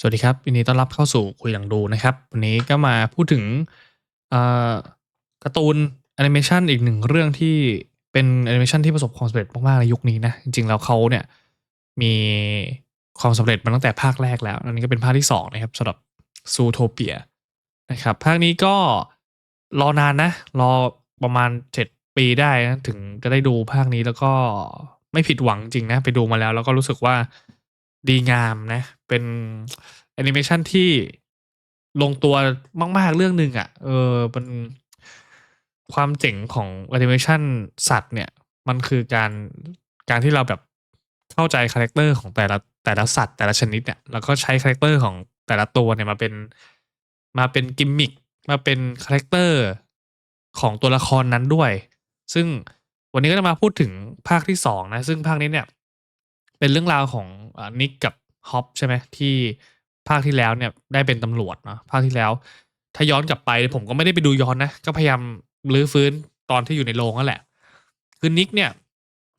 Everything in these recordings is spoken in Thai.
สวัสดีครับยินดีต้อนรับเข้าสู่คุยหลังดูนะครับ วันนี้ก็มาพูดถึงการ์ตูนแอนิเมชันอีกหนึ่งเรื่องที่เป็นแอนิเมชันที่ประสบความสำเร็จมากๆในยุคนี้นะ จริงๆแล้วเขาเนี่ยมีความสำเร็จมาตั้งแต่ภาคแรกแล้ว อันนี้ก็เป็นภาคที่2นะครับสำหรับซูโทเปียนะครับ ภาคนี้ก็รอนานนะ รอประมาณ 7 ปีได้นะถึงจะได้ดูภาคนี้แล้วก็ไม่ผิดหวังจริงนะ ไปดูมาแล้วแล้วก็รู้สึกว่า ดีงามนะ เป็นแอนิเมชันที่ลงตัวมาก ๆ เรื่องหนึ่งอะ่ะ เออมันความเจ๋งของแอนิเมชันสัตว์เนี่ย มันคือการการที่เราแบบเข้าใจคาแรคเตอร์ของแต่ละแต่ละสัตว์ แต่ละชนิดเนี่ยแล้วก็ใช้คาแรคเตอร์ของแต่ละตัวเนี่ยมาเป็นมาเป็นกิมมิคมาเป็นคาแรคเตอร์ของตัวละครนั้นด้วย ซึ่งวันนี้ก็จะมาพูดถึงภาคที่สองนะ ซึ่งภาคนี้เนี่ย เป็นเรื่องราวของ นิกกับฮอปใช่ไหมที่ภาคที่แล้วเนี่ยได้เป็นตำรวจเนาะภาคที่แล้ว ถ้าย้อนกลับไปผมก็ไม่ได้ไปดูย้อนนะ ก็พยายามรื้อฟื้นตอนที่อยู่ในโรงนั่นแหละ คือนิกเนี่ย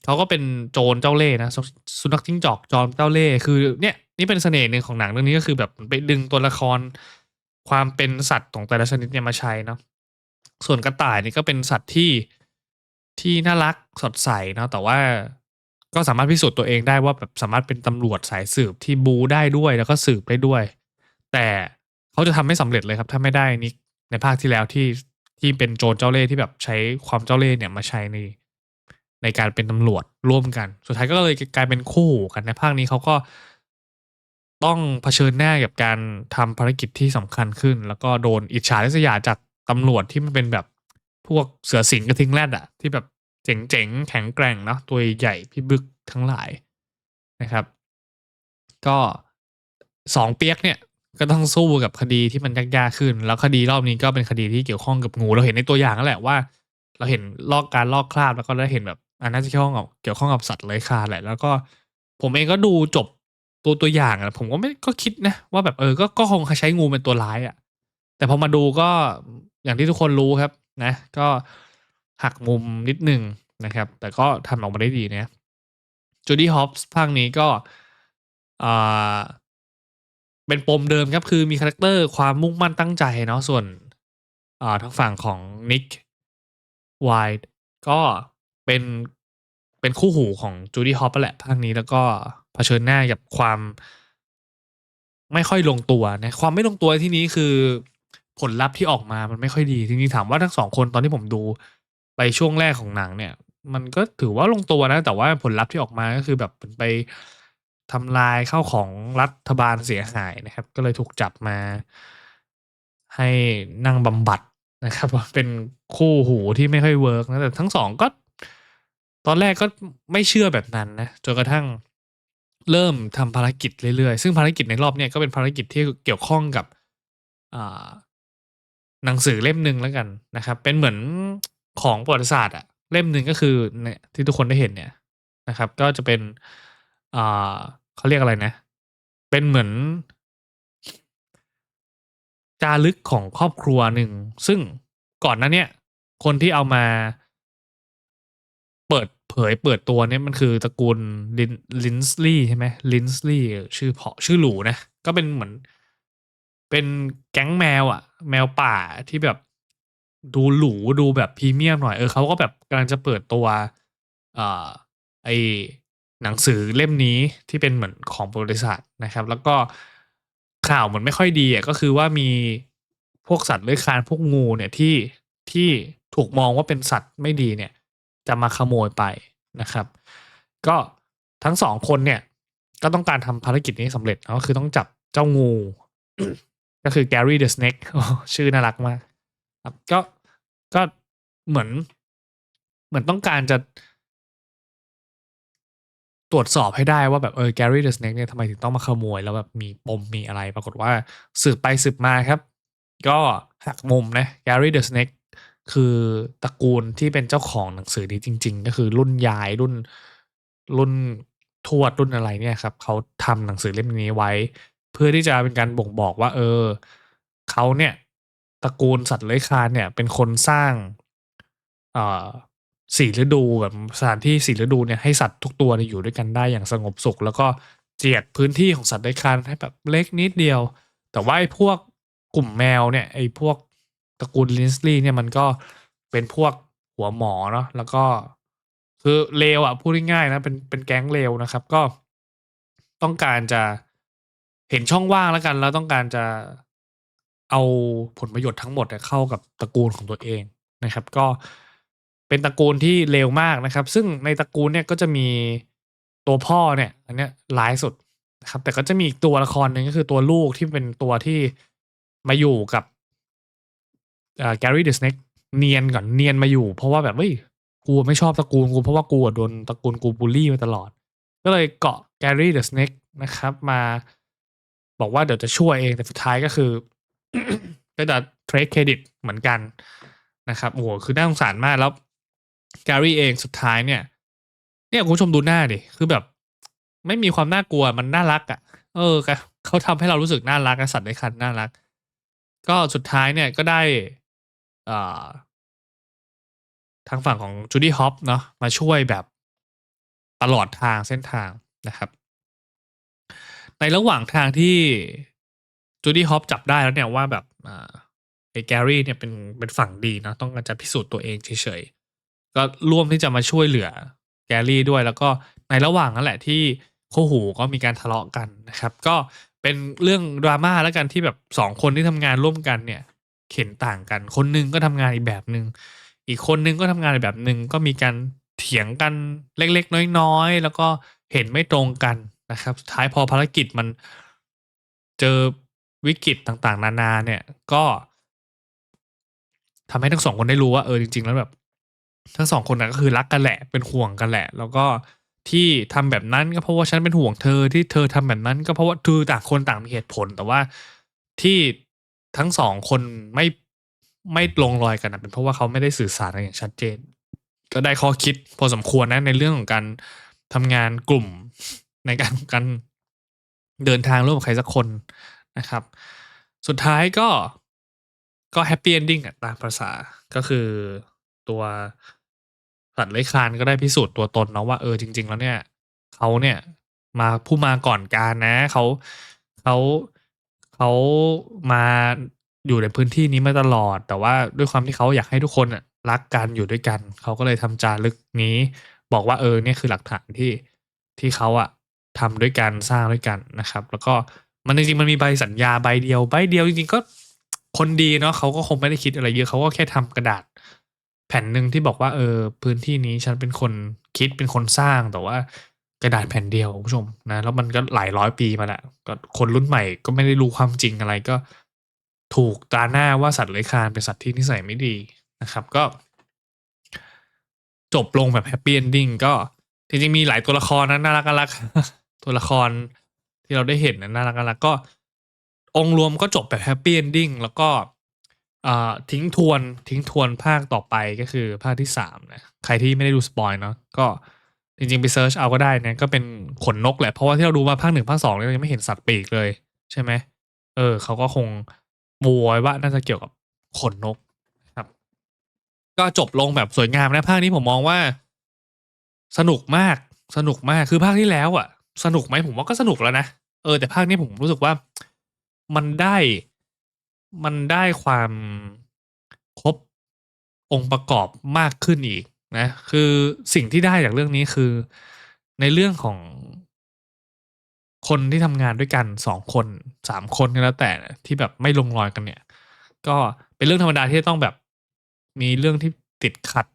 เขาก็เป็นโจรเจ้าเล่ห์นะสุนัขจิ้งจอกจอมเจ้าเล่ห์คือเนี่ยนี่เป็นเสน่ห์หนึ่งของหนังเรื่องนี้ก็คือแบบไปดึงตัวละครความเป็นสัตว์ของแต่ละชนิดเนี่ยมาใช้เนาะส่วนกระต่ายนี่ก็เป็นสัตว์ที่ที่น่ารักสดใสเนาะแต่ว่า ก็สามารถพิสูจน์ตัวเองได้ว่าแบบสามารถเป็นตำรวจสายสืบที่บูได้ด้วยแล้วก็สืบได้ด้วย แต่เขาจะทำไม่สำเร็จเลยครับ ถ้าไม่ได้นิกในภาคที่แล้วที่ที่เป็นโจรเจ้าเล่ห์ที่แบบใช้ความเจ้าเล่ห์เนี่ยมาใช้ในในการเป็นตำรวจร่วมกัน สุดท้ายก็เลยกลายเป็นคู่กันในภาคนี้เขาก็ต้องเผชิญหน้ากับการทำภารกิจที่สำคัญขึ้น แล้วก็โดนอิจฉาริษยาจากตำรวจที่มันเป็นแบบพวกเสือสิงกระทิงแรดอะที่แบบ เจ๋งๆ แข็งแกร่งเนาะตัวใหญ่พี่บึกทั้งหลายนะครับ ก็สองเปียกเนี่ยก็ต้องสู้กับคดีที่มันยากๆขึ้น แล้วคดีรอบนี้ก็เป็นคดีที่เกี่ยวข้องกับงูเราเห็นในตัวอย่างนั่นแหละว่า เราเห็นลอกการลอกคราบแล้วก็ได้เห็นแบบอันน่าจะเกี่ยวข้องกับเกี่ยวข้องกับสัตว์เลื้อยคลานแหละ แล้วก็ผมเองก็ดูจบตัวตัวอย่างอะผมก็ไม่ก็คิดนะ ว่าแบบเออก็ก็คงใช้งูเป็นตัวร้ายอะแต่พอมาดูก็อย่างที่ทุกคนรู้ครับนะ ก็ หักมุมนิดนึงนะครับ แต่ก็ทำออกมาได้ดีนะจูดี้ฮอปส์ภาคนี้ก็เป็นปมเดิมครับ คือมีคาแรคเตอร์ความมุ่งมั่นตั้งใจเนาะส่วนทางฝั่งของนิกไวท์ก็เป็นเป็นคู่หูของจูดี้ฮอปแหละภาคนี้แล้วก็เผชิญหน้ากับความไม่ค่อยลงตัวนะความไม่ลงตัวที่นี้คือผลลัพธ์ที่ออกมามันไม่ค่อยดีทีนี้ถามว่าทั้งสองคนตอนที่ผมดู ไปช่วงแรกของหนังเนี่ย มันก็ถือว่าลงตัวนะ แต่ว่าผลลัพธ์ที่ออกมาก็คือแบบไปทำลายเข้าของรัฐบาลเสียหายนะครับ ก็เลยถูกจับมา ให้นั่งบำบัดนะครับเป็นคู่หูที่ไม่ค่อยเวิร์กนะแต่ทั้งสองก็ ตอนแรกก็ไม่เชื่อแบบนั้นนะจนกระทั่งเริ่มทำภารกิจเรื่อยๆ ซึ่งภารกิจในรอบเนี้ยก็เป็นภารกิจที่เกี่ยวข้องกับอ่าหนังสือเล่มหนึ่งแล้วกันนะครับ เป็นเหมือน ของประวัติศาสตร์อะเล่มหนึ่งก็คือเนี่ยที่ทุกคนได้เห็นเนี่ยนะครับ ก็จะเป็นอ่าเขาเรียกอะไรนะ เป็นเหมือนจารึกของครอบครัวหนึ่ง ซึ่งก่อนหน้าเนี้ยคนที่เอามาเปิดเผยเปิดตัวเนี่ยมันคือตระกูลลินลินส์ลี่ใช่ไหมลินส์ลี่ชื่อเพาะชื่อหลูนะ ก็เป็นเหมือน เป็นแก๊งแมวอะแมวป่าที่แบบ ดูหรูดูแบบพรีเมียมหน่อยเออเขาก็แบบกำลังจะเปิดตัวอ่าไอหนังสือเล่มนี้ที่เป็นเหมือนของบริษัทนะครับ แล้วก็ข่าวเหมือนไม่ค่อยดีอะก็คือว่ามีพวกสัตว์เลื้อยคลานพวกงูเนี่ยที่ที่ถูกมองว่าเป็นสัตว์ไม่ดีเนี่ย จะมาขโมยไปนะครับ ก็ทั้งสองคนเนี่ย ก็ต้องการทำภารกิจนี้สำเร็จก็คือต้องจับเจ้างู ก็คือแกรี่เดอะสเน็กชื่อน่ารักมาก ครับก็ก็เหมือน เหมือนต้องการจะตรวจสอบให้ได้ว่าแบบเออแกรี่เดอะสเน็กเนี่ยทำไมถึงต้องมาขโมย แล้วแบบมีปมมีอะไร ปรากฏว่าสืบไปสืบมาครับ ก็หักมุมนะแกรี่เดอะสเน็กคือตระกูลที่เป็นเจ้าของหนังสือนี้จริง ๆ ก็คือรุ่นยายรุ่นรุ่นทวดรุ่นอะไรเนี่ยครับเขาทำหนังสือเล่มนี้ไว้ เพื่อที่จะเป็นการบ่งบอกว่า เออเขาเนี่ย ตระกูลสัตว์เลื้อยคลานเนี่ย เป็นคนสร้างอ่าสี่ฤดูแบบสถานที่สี่ฤดูเนี่ยให้สัตว์ทุกตัวอยู่ด้วยกันได้อย่างสงบสุข แล้วก็เจียดพื้นที่ของสัตว์เลื้อยคลานให้แบบเล็กนิดเดียว แต่ว่าไอ้พวกกลุ่มแมวเนี่ยไอ้พวกตระกูลลินสลีย์เนี่ยมันก็เป็นพวกหัวหมอเนาะแล้วก็คือเลวอะพูดง่ายๆนะเป็นเป็นแก๊งเลวนะครับ ก็ต้องการจะเห็นช่องว่างแล้วกัน แล้วต้องการจะ เอาผลประโยชน์ทั้งหมดเข้ากับตระกูลของตัวเองนะครับ ก็เป็นตระกูลที่เลวมากนะครับ ซึ่งในตระกูลเนี่ยก็จะมีตัวพ่อเนี่ย อันเนี้ยร้ายสุดนะครับ แต่ก็จะมีอีกตัวละครหนึ่งก็คือตัวลูกที่เป็นตัวที่มาอยู่กับแกรี่เดอะสเน็กเนียนก่อนเนียนมาอยู่ เพราะว่าแบบเฮ้ยกูไม่ชอบตระกูลกูเพราะว่ากูโดนตระกูลกูบูลลี่มาตลอด ก็เลยเกาะแกรี่เดอะสเน็กนะครับ มา บอกว่าเดี๋ยวจะช่วยเองแต่สุดท้ายก็คือ ก็จะเทรดเครดิตเหมือนกันนะครับโอ้โหคือน่าสงสารมากแล้วแกรี่เองสุดท้ายเนี่ย เนี่ยคุณผู้ชมดูหน้าดิคือแบบ ไม่มีความน่ากลัวมันน่ารักอะ่ะ เออเขาทำให้เรารู้สึกน่ารักสัตว์ในคันน่ารัก ก็สุดท้ายเนี่ยก็ได้อ่าทางฝั่งของจูดี้ฮอปเนาะมาช่วยแบบตลอดทางเส้นทางนะครับ ในระหว่างทางที่ จูดี้ฮอปจับได้แล้วเนี่ยว่าแบบอ่าไอ้แกรี่เนี่ยเป็นเป็นฝั่งดีนะต้องการจะพิสูจน์ตัวเองเฉยๆก็ร่วมที่จะมาช่วยเหลือแกรี่ด้วยแล้วก็ในระหว่างนั้นแหละที่คู่หูก็มีการทะเลาะกันนะครับ ก็เป็นเรื่องดราม่าแล้วกันที่แบบสองคนที่ทำงานร่วมกันเนี่ยเข็นต่างกัน คนหนึงก็ทำงานอีกแบบหนึง่งอีกคนนึงก็ทำงานอีกแบบหนึ่งก็มีการเถียงกันเล็กๆ น้อยๆ แล้วก็เห็นไม่ตรงกันนะครับท้ายพอภารกิจมันเจอ วิกฤตต่างๆ นานาเนี่ย ก็ทำให้ทั้งสองคนได้รู้ว่าเออจริง ๆ แล้วแบบ ทั้งสองคนนะก็คือรักกันแหละเป็นห่วงกันแหละ แล้วก็ที่ทำแบบนั้นก็เพราะว่าฉันเป็นห่วงเธอที่เธอทำแบบนั้น ก็เพราะว่าเธอต่างคนต่างมีเหตุผล แต่ว่าที่ทั้งสองคนไม่ไม่ลงรอยกันนะเป็นเพราะว่าเขาไม่ได้สื่อสารกันอย่างชัดเจน ก็ได้ข้อคิดพอสมควรนะในเรื่องของการทำงานกลุ่มในการการเดินทางร่วมกับใครสักคน นะครับ สุดท้ายก็ก็แฮปปี้เอนดิ้งอะตามภาษาก็คือตัวสัตว์เลื้อยคลานก็ได้พิสูจน์ตัวตนเนาะว่าเออจริง ๆ แล้วเนี่ยเขาเนี่ยมาผู้มาก่อนการนะเขาเขาเขามาอยู่ในพื้นที่นี้มาตลอด แต่ว่าด้วยความที่เขาอยากให้ทุกคนรักกันอยู่ด้วยกันเขาก็เลยทำจารึกนี้ บอกว่าเออเนี่ยคือหลักฐานที่ที่เขาอะทำด้วยกันสร้างด้วยกันนะครับ แล้วก็ มันจริงๆมันมีใบสัญญาใบเดียวใบเดียวจริงๆก็คนดีเนาะเขาก็คงไม่ได้คิดอะไรเยอะเขาก็แค่ทำกระดาษ แผ่นหนึ่งที่บอกว่าเออพื้นที่นี้ฉันเป็นคนคิดเป็นคนสร้างแต่ว่ากระดาษแผ่นเดียวคุณผู้ชมนะแล้วมันก็หลายร้อยปีมาล้วก็คนรุ่นใหม่ก็ไม่ได้รู้ความจริงอะไรก็ ถูกตาหน้าว่าสัตว์เลื้อยคลานเป็นสัตว์ที่นิสัยไม่ดีนะครับ ก็ จบลงแบบแฮปปี้เอนดิ้งก็จริงๆมีหลายตัวละครนะน่ารักน่ารักตัวละคร ที่เราได้เห็นนะน่ารักน่ารักก็ องรวมก็จบแบบแฮปปี้เอนดิ้งแล้วก็ทิ้งทวนทิ้งทวนภาคต่อไปก็คือภาคที่สามนะใครที่ไม่ได้ดูสปอยเนาะก็จริงๆ ไปเซิร์ชเอาก็ได้นะก็เป็นขนนกแหละ เพราะว่าที่เราดูมาภาคหนึ่งภาคสองเนี่ยยังไม่เห็นสัตว์ปีกเลย ใช่ไหมเออเขาก็คงบวยว่าน่าจะเกี่ยวกับขนนกครับ ก็จบลงแบบสวยงามนะภาคนี้ผมมองว่า สนุกมากสนุกมากคือภาคที่แล้วอะ สนุกไหมผมว่าก็สนุกแล้วนะ เออแต่ภาคนี้ผมรู้สึกว่ามันได้มันได้ความครบองค์ประกอบมากขึ้นอีกนะ คือสิ่งที่ได้จากเรื่องนี้คือในเรื่องของคนที่ทำงานด้วยกันสองคนสามคนก็แล้วแต่ที่แบบไม่ลงรอยกันเนี่ย ก็เป็นเรื่องธรรมดาที่ต้องแบบ มีเรื่องที่ติดขัด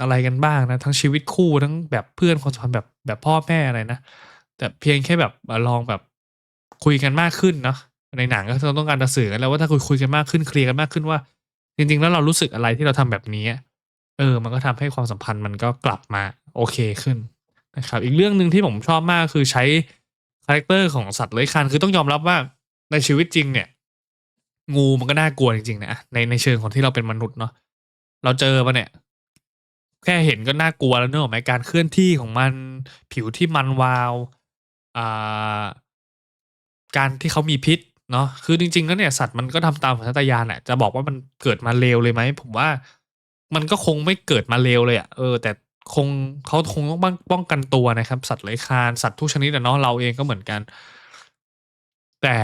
อะไรกันบ้างนะ ทั้งชีวิตคู่ทั้งแบบเพื่อนความสัมพันธ์แบบแบบพ่อแม่อะไรนะ แต่เพียงแค่แบบลองแบบคุยกันมากขึ้นเนาะในหนังก็ต้องการจะสื่อกันแล้วว่าถ้าคุยคุยกันมากขึ้นเคลียร์กันมากขึ้นว่า จริง ๆ แล้วเรารู้สึกอะไรที่เราทำแบบนี้เออ มันก็ทำให้ความสัมพันธ์มันก็กลับมาโอเคขึ้นนะครับ อีกเรื่องหนึ่งที่ผมชอบมากคือใช้คาแรคเตอร์ของสัตว์เลื้อยคลานคือต้องยอมรับว่าในชีวิตจริงเนี่ย งูมันก็น่ากลัวจริงๆนะในในเชิงของที่เราเป็นมนุษย์เนาะเราเจอมาเนี่ย แค่เห็นก็น่ากลัวแล้วเนอะไหมการเคลื่อนที่ของมันผิวที่มันวาว อ่า การที่เขามีพิษเนาะคือจริงๆแล้วเนี่ยสัตว์มันก็ทำตามสัญชาตญาณแหละจะบอกว่ามันเกิดมาเลวเลยไหมผมว่า มันก็คงไม่เกิดมาเลวเลยอะ่ะเออ แต่คงเขาคงต้องป้องกันตัวนะครับ สัตว์เลื้อยคลานสัตว์ทุกชนิดเนาะเราเองก็เหมือนกัน แต่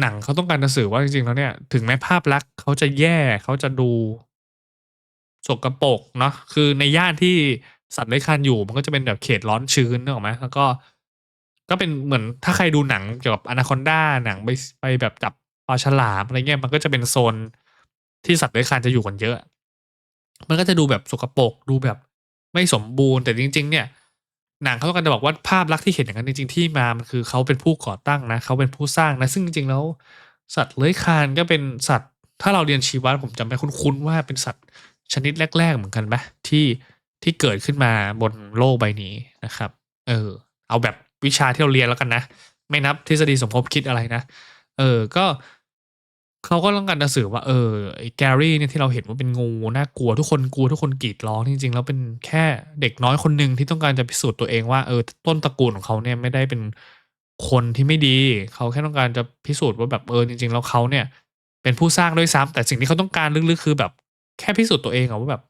หนังเขาต้องการจะสื่อว่าจริงๆแล้วเนี่ย ถึงแม้ภาพลักษณ์เขาจะแย่เขาจะดูสกปรกเนาะคือในย่านที่ สัตว์เลื้อยคลานอยู่ มันก็จะเป็นแบบเขตร้อนชื้นนึกออกไหมแล้วก็ ก็เป็นเหมือนถ้าใครดูหนังเกี่ยวกับอนาคอนดาหนังไปไปแบบจับปลาฉลามอะไรเงี้ยมันก็จะเป็นโซนที่สัตว์เลื้อยคลานจะอยู่กันเยอะ มันก็จะดูแบบสกปรกดูแบบไม่สมบูรณ์แต่จริง ๆ เนี่ยหนังเขาการจะบอกว่าภาพลักษณ์ที่เห็นอย่างนั้นจริง ๆ ที่มามันคือเขาเป็นผู้ก่อตั้งนะเขาเป็นผู้สร้างนะ ซึ่งจริง ๆ แล้ว สัตว์เลื้อยคลานก็เป็นสัตว์ ถ้าเราเรียนชีวะผมจำไม่คุ้นๆว่าเป็นสัตว์ชนิดแรก ๆ เหมือนกันไหมที่ ที่เกิดขึ้นมาบนโลกใบนี้นะครับ เออ เอาแบบวิชาที่เราเรียนแล้วกันนะ ไม่นับทฤษฎีสมคบคิดอะไรนะ เออ ก็เขาก็ต้องการจะสื่อว่า เออไอ้แกรี่เนี่ยที่เราเห็นว่าเป็นงูน่ากลัวทุกคนกลัวทุกคนกรีดร้องจริงๆแล้วเป็นแค่เด็กน้อยคนหนึ่งที่ต้องการจะพิสูจน์ตัวเองว่าเออต้นตระกูลของเขาเนี่ยไม่ได้เป็นคนที่ไม่ดี เขาแค่ต้องการจะพิสูจน์ว่าแบบเออจริง ๆ แล้วเขาเนี่ย เป็นผู้สร้างด้วยซ้ำแต่สิ่งที่เขาต้องการลึกๆคือแบบแค่พิสูจน์ตัวเองอะว่าแบบ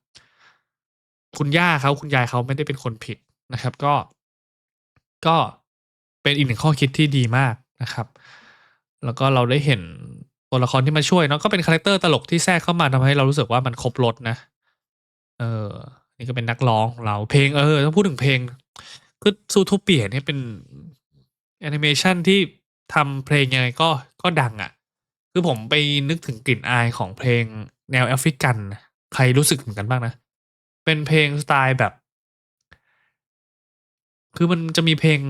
คุณย่าเขาคุณยายเขาไม่ได้เป็นคนผิดนะครับ ก็ ก็เป็นอีกหนึ่งข้อคิดที่ดีมากนะครับ แล้วก็เราได้เห็นตัวละครที่มาช่วยเนาะก็เป็นคาแรคเตอร์ตลกที่แทรกเข้ามาทำให้เรารู้สึกว่ามันครบรถนะ เออ นี่ก็เป็นนักร้องของเราเพลงเออต้องพูดถึงเพลงคือซูทูเปียเนี่ยเป็นแอนิเมชันที่ทำเพลงยังไงก็ก็ดังอะ่ะ คือผมไปนึกถึงกลิ่นอายของเพลงแนวแอฟริกัน ใครรู้สึกเหมือนกันบ้างนะ เป็นเพลงสไตล์แบบ คือมันจะมีเพลง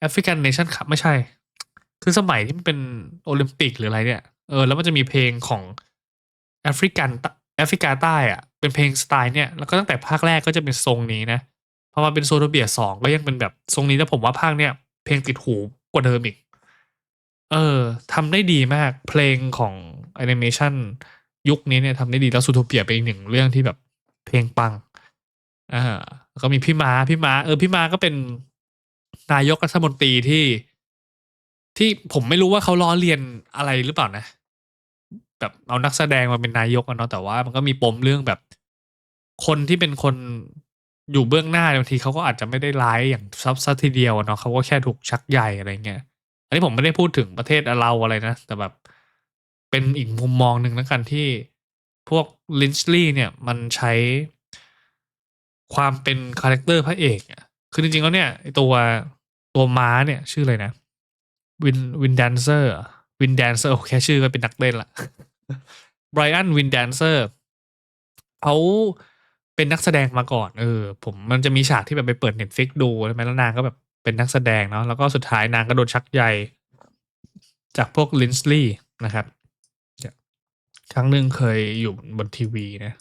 แอฟริกันเนชั่นครับไม่ใช่ คือสมัยที่มันเป็นโอลิมปิกหรืออะไรเนี่ย เออ แล้วมันจะมีเพลงของแอฟริกันแอฟริกาใต้อะเป็นเพลงสไตล์เนี่ย แล้วก็ตั้งแต่ภาคแรกก็จะเป็นทรงนี้นะ พอมาเป็นโซโทเบียสองก็ยังเป็นแบบทรงนี้แล้วผมว่าภาคเนี่ย เพลงติดหูกว่าเดิมอีก เออทำได้ดีมาก เพลงของแอนิเมชันยุคนี้เนี่ยทำได้ดีแล้วซูโทเปียเป็นอีกหนึ่งเรื่องที่แบบ เพลงปังอ่าก็มีพี่มาพี่มาเออพี่มาก็เป็นนายกรัฐมนตรีที่ที่ผมไม่รู้ว่าเขาล้อเลียนอะไรหรือเปล่านะ แบบเอานักแสดงมาเป็นนายกอะเนาะแต่ว่ามันก็มีปมเรื่องแบบ คนที่เป็นคนอยู่เบื้องหน้าบางทีเขาก็อาจจะไม่ได้ร้ายอย่างซับซัดทีเดียวเนาะเขาก็แค่ถูกชักใยอะไรเงี้ยอันนี้ผมไม่ได้พูดถึงประเทศเราอะไรนะแต่แบบ เป็นอีกมุมมองหนึ่งแล้วกันที่ พวกลินช์ลีย์เนี่ยมันใช้ความเป็นคาแรคเตอร์พระเอกคือจริงๆแล้วเนี่ยตัวตัวม้าเนี่ยชื่ออะไรนะวินวินแดนเซอร์วินแดนเซอร์แค่ชื่อก็เป็นนักเต้นละไบรอันวินแดนเซอร์เขาเป็นนักแสดงมาก่อน เออ ผมมันจะมีฉากที่แบบไปเปิดเน็ตฟิกดูใช่ไหมแล้วนางก็แบบเป็นนักแสดงเนาะแล้วก็สุดท้ายนางก็โดนชักใยจากพวกลินส์ลีย์นะครับ ครั้งหนึ่งเคยอยู่บนทีวีนะ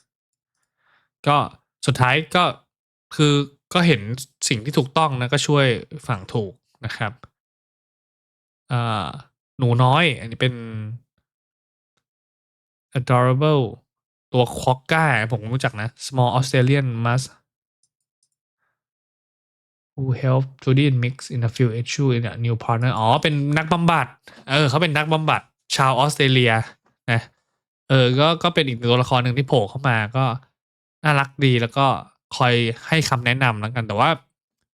ก็สุดท้ายก็คือก็เห็นสิ่งที่ถูกต้องนะก็ช่วยฝั่งถูกนะครับหนูน้อย อันนี้เป็น adorable ตัวคอกก้าผมรู้จักนะ small Australian musk who help Judy mix in a few issue in a new partner อ๋อ เป็นนักบำบัด เออ เขาเป็นนักบำบัดชาวออสเตรเลียนะ เออ ก็ก็เป็นอีกตัวละครหนึ่งที่โผล่เข้ามาก็น่ารักดีแล้วก็คอยให้คำแนะนำแล้วกัน แต่ว่า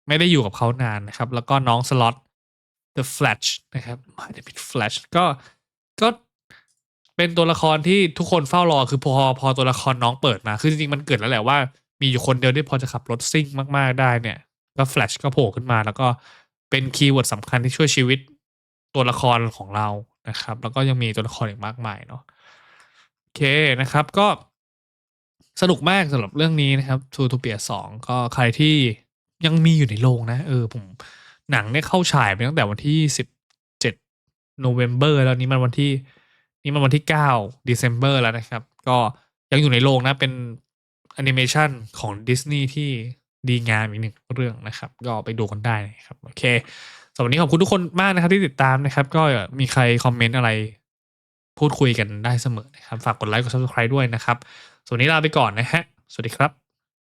ไม่ได้อยู่กับเขานานนะครับ แล้วก็น้องสล็อต The Flash นะครับมาจะเป็น Flash ก็ก็เป็นตัวละครที่ทุกคนเฝ้ารอคือพอพอตัวละครน้องเปิดมา คือจริงๆมันเกิดแล้วแหละว่ามีอยู่คนเดียวที่พอจะขับรถซิ่งมากๆได้เนี่ย ก็ Flash ก็โผล่ขึ้นมา แล้วก็เป็นคีย์เวิร์ดสำคัญที่ช่วยชีวิตตัวละครของเรานะครับ แล้วก็ยังมีตัวละครอีกมากมายเนาะ เคนะครับก็สนุกมากสำหรับเรื่องนี้นะครับทูทูเปียสองก็ใครที่ยังมีอยู่ในโรงนะ เออผมหนังเนี่ยเข้าฉายไปตั้งแต่วันที่สิบเจ็ดโนเวม ber แล้วนี้มันวันที่นี่มันวันที่เก้า December แล้วนะครับ ก็ยังอยู่ในโรงนะเป็นแอนิเมชันของดิสนีย์ที่ดีงามอีกหนึ่งเรื่องนะครับ ก็ไปดูกันได้นะครับ โอเคสำหรับวันนี้ขอบคุณทุกคนมากนะครับที่ติดตามนะครับ ก็มีใครคอมเมนต์อะไร พูดคุยกันได้เสมอนะครับ ฝากกดไลค์กด subscribe ด้วยนะครับส่วนนี้ลาไปก่อนนะฮะ สวัสดีครับ